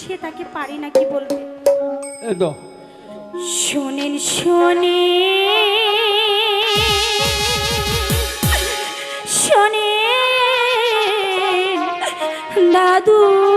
বুঝিয়ে তাকে পারি না কি বলবে শোনেন শোনে শোনে দাদু।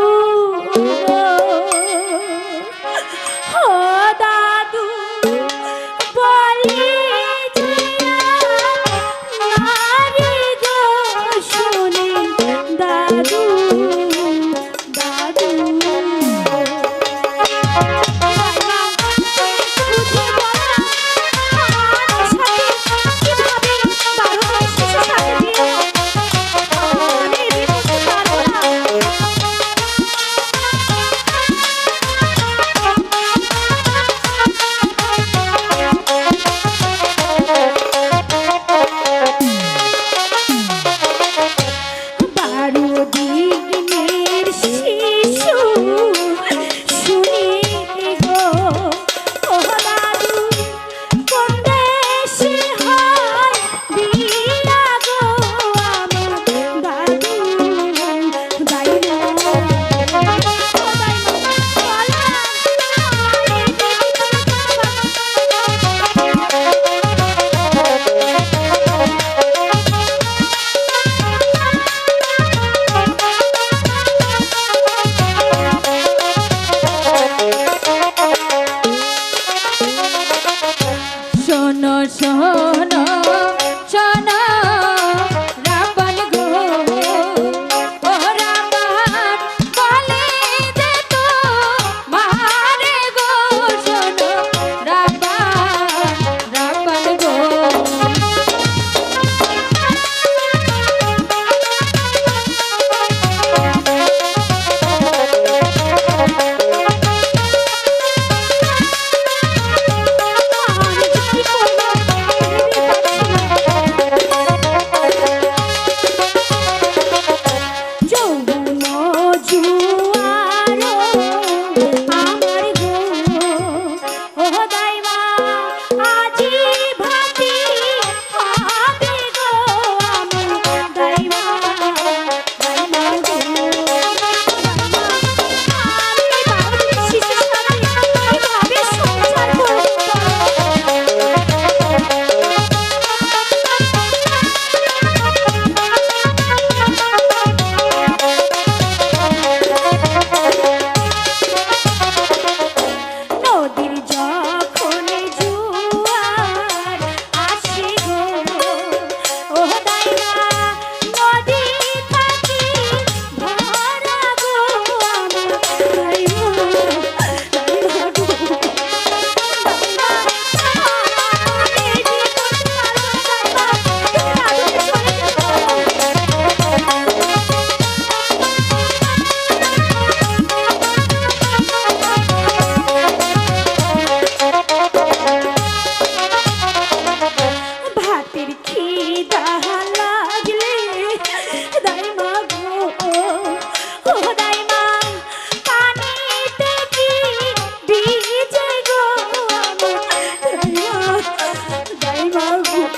চরণ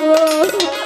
Oh,